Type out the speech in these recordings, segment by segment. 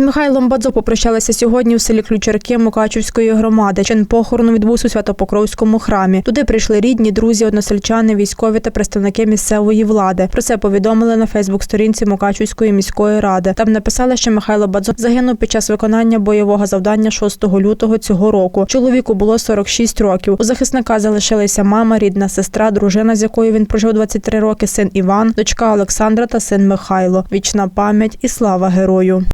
Михайлом Бадзо попрощалися сьогодні у селі Ключарки Мукачівської громади. Чин похорону відбувся у Святопокровському храмі. Туди прийшли рідні, друзі, односельчани, військові та представники місцевої влади. Про це повідомили на Фейсбук-сторінці Мукачівської міської ради. Там написали, що Михайло Бадзо загинув під час виконання бойового завдання 6 лютого цього року. Чоловіку було 46 років. У захисника залишилися мама, рідна сестра, дружина, з якою він прожив 23 роки, син Іван, дочка Олександра та син Михайло. Вічна пам'ять і слава герою.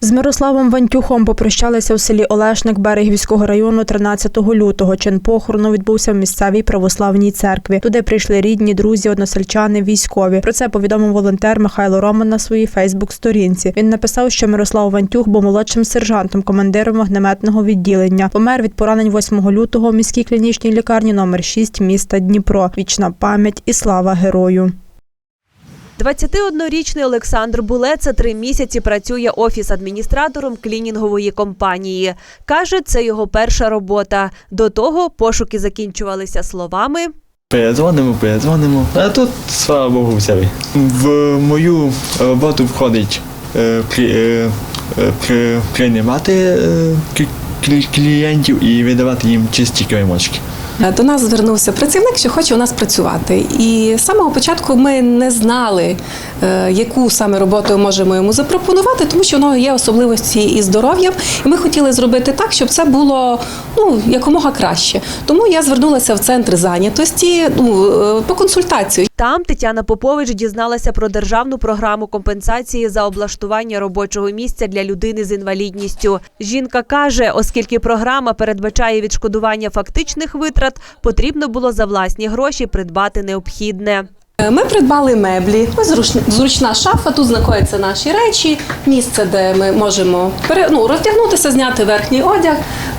З Мирославом Вантюхом попрощалися у селі Олешник Берегівського району 13 лютого. Чин похорону відбувся в місцевій православній церкві. Туди прийшли рідні, друзі, односельчани, військові. Про це повідомив волонтер Михайло Роман на своїй Фейсбук-сторінці. Він написав, що Мирослав Вантюх був молодшим сержантом, командиром вогнеметного відділення. Помер від поранень 8 лютого в міській клінічній лікарні номер 6 міста Дніпро. Вічна пам'ять і слава герою. 21-річний Олександр Булеца три місяці працює офіс-адміністратором клінінгової компанії. Каже, це його перша робота. До того пошуки закінчувалися словами. Передзвонимо, передзвонимо. А тут, слава Богу, взяли. В мою роботу входить е, при, е, е, при, приймати е, клі- клі- клієнтів і видавати їм чисті кремочки. До нас звернувся працівник, що хоче у нас працювати. І з самого початку ми не знали, е, яку саме роботу можемо йому запропонувати, тому що нього є особливості із здоров'ям. І ми хотіли зробити так, щоб це було ну, якомога краще. Тому я звернулася в центр зайнятості ну, е, по консультацію. Там Тетяна Попович дізналася про державну програму компенсації за облаштування робочого місця для людини з інвалідністю. Жінка каже, оскільки програма передбачає відшкодування фактичних витрат, потрібно було за власні гроші придбати необхідне. Е, Ми придбали меблі. Ось зручна, шафа. Тут знаходяться наші речі, місце, де ми можемо ну, роздягнутися, зняти верхній одяг,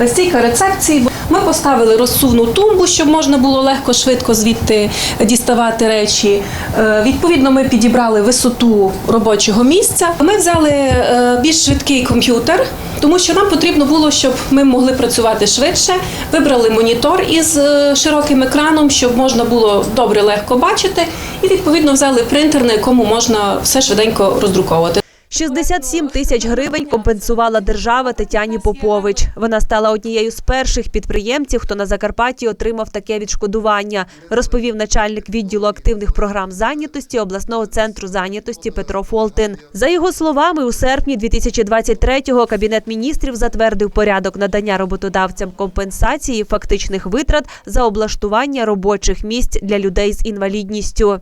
стійка рецепції. Ми поставили розсувну тумбу, щоб можна було легко, швидко звідти діставати речі. Е, Відповідно, ми підібрали висоту робочого місця. Ми взяли е, більш швидкий комп'ютер, тому що нам потрібно було, щоб ми могли працювати швидше. Вибрали монітор із широким екраном, щоб можна було добре легко бачити. І відповідно взяли принтер, на якому можна все швиденько роздруковувати. 67 тисяч гривень компенсувала держава Тетяні Попович. Вона стала однією з перших підприємців, хто на Закарпатті отримав таке відшкодування, розповів начальник відділу активних програм зайнятості обласного центру зайнятості Петро Фолтин. За його словами, у серпні 2023-го Кабінет міністрів затвердив порядок надання роботодавцям компенсації фактичних витрат за облаштування робочих місць для людей з інвалідністю.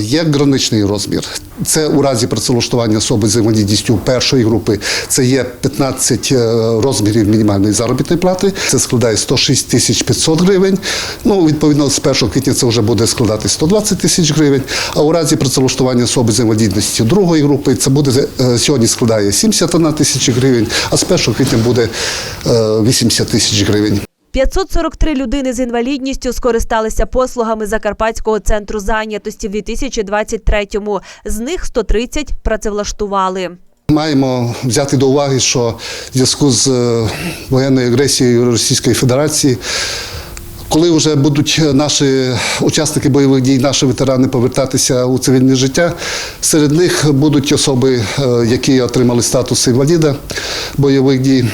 Є граничний розмір. Це у разі працевлаштування особи з інвалідністю першої групи. Це є 15 е, розмірів мінімальної заробітної плати. Це складає 106 тисяч 500 гривень. Ну, відповідно, з 1 квітня це вже буде складати 120 тисяч гривень. А у разі працевлаштування особи з інвалідністю другої групи це буде е, сьогодні складає 71 тисяча гривень, а з 1 квітня буде е, 80 тисяч гривень. 543 людини з інвалідністю скористалися послугами Закарпатського центру зайнятості в 2023-му. З них 130 працевлаштували. Маємо взяти до уваги, що в зв'язку з е, воєнною агресією Російської Федерації, коли вже будуть наші учасники бойових дій, наші ветерани повертатися у цивільне життя, серед них будуть особи, е, які отримали статус інваліда бойових дій.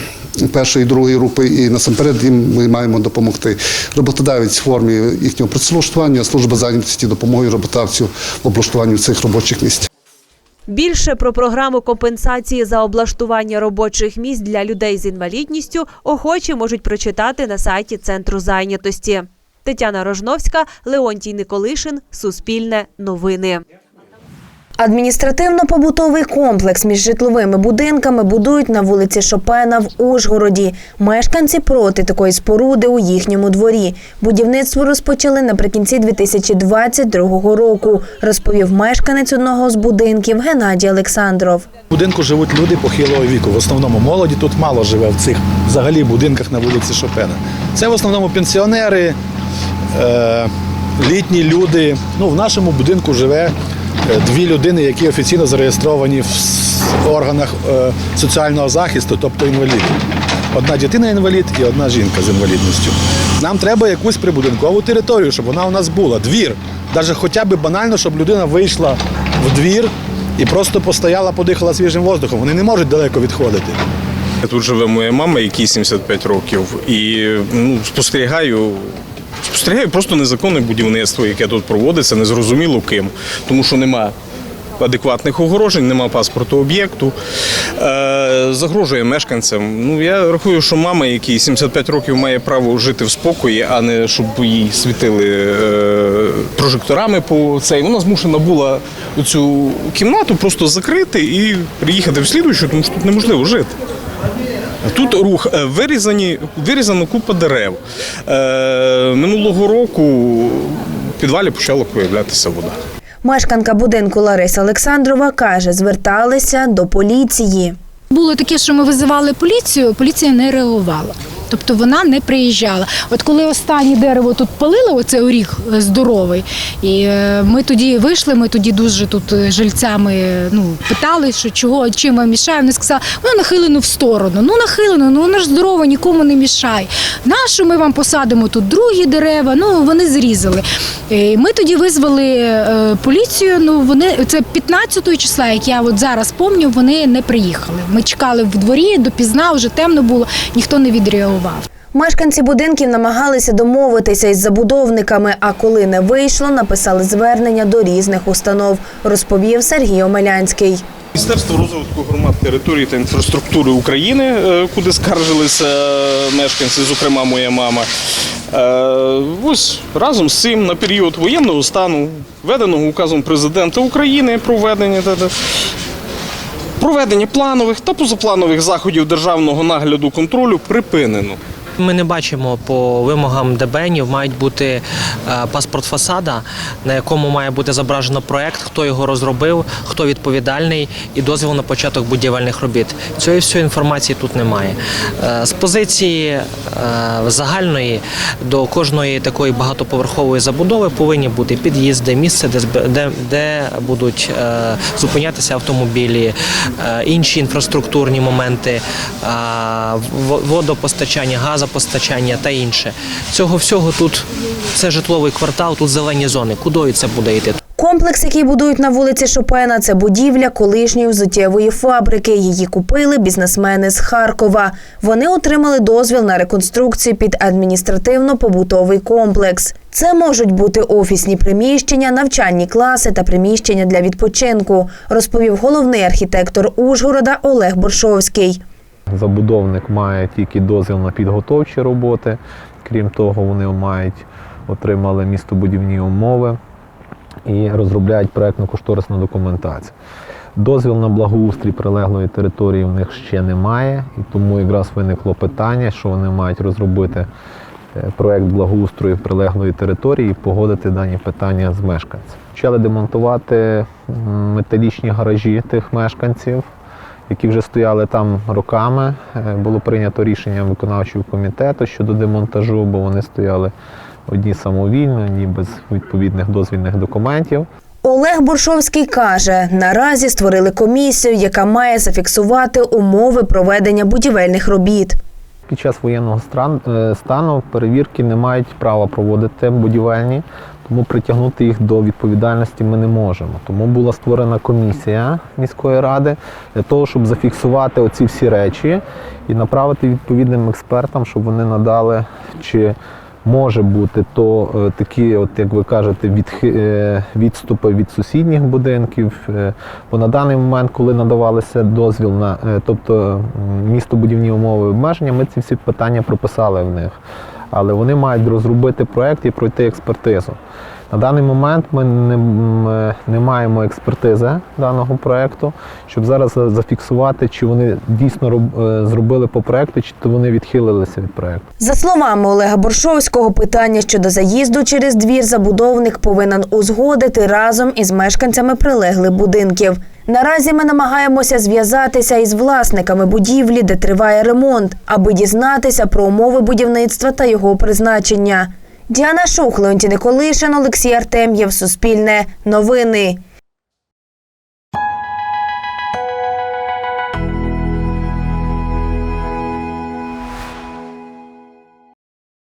Першої і другої групи, і насамперед їм ми маємо допомогти. Роботодавець в формі їхнього працевлаштування, служба зайнятості допомоги роботодавцю в облаштуванні цих робочих місць. Більше про програму компенсації за облаштування робочих місць для людей з інвалідністю охочі можуть прочитати на сайті центру зайнятості. Тетяна Рожновська, Леонтій Николишин, Суспільне новини. Адміністративно-побутовий комплекс між житловими будинками будують на вулиці Шопена в Ужгороді. Мешканці проти такої споруди у їхньому дворі. Будівництво розпочали наприкінці 2022 року, розповів мешканець одного з будинків Геннадій Олександров. В будинку живуть люди похилого віку. В основному молоді тут мало живе в цих взагалі будинках на вулиці Шопена. Це в основному пенсіонери, е, літні люди. Ну, в нашому будинку живе дві людини, які офіційно зареєстровані в органах е, соціального захисту, тобто інваліди. Одна дитина-інвалід і одна жінка з інвалідністю. Нам треба якусь прибудинкову територію, щоб вона у нас була. Двір. Навіть хоча б банально, щоб людина вийшла в двір і просто постояла, подихала свіжим воздухом. Вони не можуть далеко відходити. Тут живе моя мама, якій 75 років, і ну, спостерігаю. Спостерігаю просто незаконне будівництво, яке тут проводиться, незрозуміло ким, тому що нема адекватних огорожень, нема паспорту об'єкту, е, загрожує мешканцям. Ну я рахую, що мама, якій 75 років має право жити в спокої, а не щоб їй світили е, прожекторами по цей. Вона змушена була цю кімнату просто закрити і приїхати в слідуючу, тому що тут неможливо жити. Тут рух е, вирізані, вирізана купа дерев. Е, минулого року в підвалі почала появлятися вода. Мешканка будинку Лариса Олександрова каже, зверталися до поліції. Було таке, що ми визивали поліцію, поліція не реагувала. Тобто вона не приїжджала. От коли останнє дерево тут палили, оце оріг е, здоровий, і е, ми тоді вийшли, ми тоді дуже тут е, жильцями ну, питали, що чого, чим вам мішає. Вони сказали, воно нахилено в сторону. Ну нахилено, ну воно ж здорово, нікому не мішає. Нащо ми вам посадимо тут другі дерева? Ну вони зрізали. Е, Ми тоді визвали поліцію. Ну вони це 15 числа, як я от зараз пам'ятаю, вони не приїхали. Ми чекали в дворі, допізна, вже темно було, ніхто не відреагував. Мешканці будинків намагалися домовитися із забудовниками, а коли не вийшло, написали звернення до різних установ, розповів Сергій Омелянський. Міністерство розвитку громад території та інфраструктури України, е, куди скаржилися мешканці, зокрема моя мама. Е, Ось разом з цим на період воєнного стану, введеного указом президента України про введення та- та- проведення планових та позапланових заходів державного нагляду контролю припинено. Ми не бачимо по вимогам ДБНів мають бути е, паспорт фасада, на якому має бути зображено проект, хто його розробив, хто відповідальний і дозвіл на початок будівельних робіт. Цієї всієї інформації тут немає. Е, З позиції е, загальної до кожної такої багатоповерхової забудови повинні бути під'їзди, місце, де будуть зупинятися автомобілі, інші інфраструктурні моменти, водопостачання, газопостачання та інше. Цього всього тут це житловий квартал, тут зелені зони. Кудою це буде йти? Комплекс, який будують на вулиці Шопена, це будівля колишньої взуттєвої фабрики. Її купили бізнесмени з Харкова. Вони отримали дозвіл на реконструкцію під адміністративно-побутовий комплекс. Це можуть бути офісні приміщення, навчальні класи та приміщення для відпочинку, розповів головний архітектор Ужгорода Олег Боршовський. Забудовник має тільки дозвіл на підготовчі роботи. Крім того, вони мають отримали містобудівні умови і розробляють проектно-кошторисну документацію. Дозвіл на благоустрій прилеглої території в них ще немає, і тому якраз виникло питання, що вони мають розробити е, проект благоустрою прилеглої території і погодити дані питання з мешканців. Почали демонтувати металічні гаражі тих мешканців які вже стояли там роками. Е, Було прийнято рішення виконавчого комітету щодо демонтажу, бо вони стояли одні самовільно, одні без відповідних дозвільних документів. Олег Боршовський каже, наразі створили комісію, яка має зафіксувати умови проведення будівельних робіт. Під час воєнного е, стану перевірки не мають права проводити будівельні, тому притягнути їх до відповідальності ми не можемо. Тому була створена комісія міської ради для того, щоб зафіксувати оці всі речі і направити відповідним експертам, щоб вони надали, чи може бути то е, такі, от як ви кажете, відхи- е, відступи від сусідніх будинків. Е, Бо на даний момент, коли надавалися дозвіл на, тобто містобудівні умови обмеження, ми ці всі питання прописали в них. Але вони мають розробити проект і пройти експертизу. На даний момент ми не, м, не маємо експертизи даного проекту, щоб зараз зафіксувати, чи вони дійсно роб- е, зробили по проекту, чи то вони відхилилися від проекту. За словами Олега Боршовського, питання щодо заїзду через двір забудовник повинен узгодити разом із мешканцями прилеглих будинків. Наразі ми намагаємося зв'язатися із власниками будівлі, де триває ремонт, аби дізнатися про умови будівництва та його призначення. Діана Шух, Леонтій Николишин, Олексій Артем'єв, Суспільне, Новини.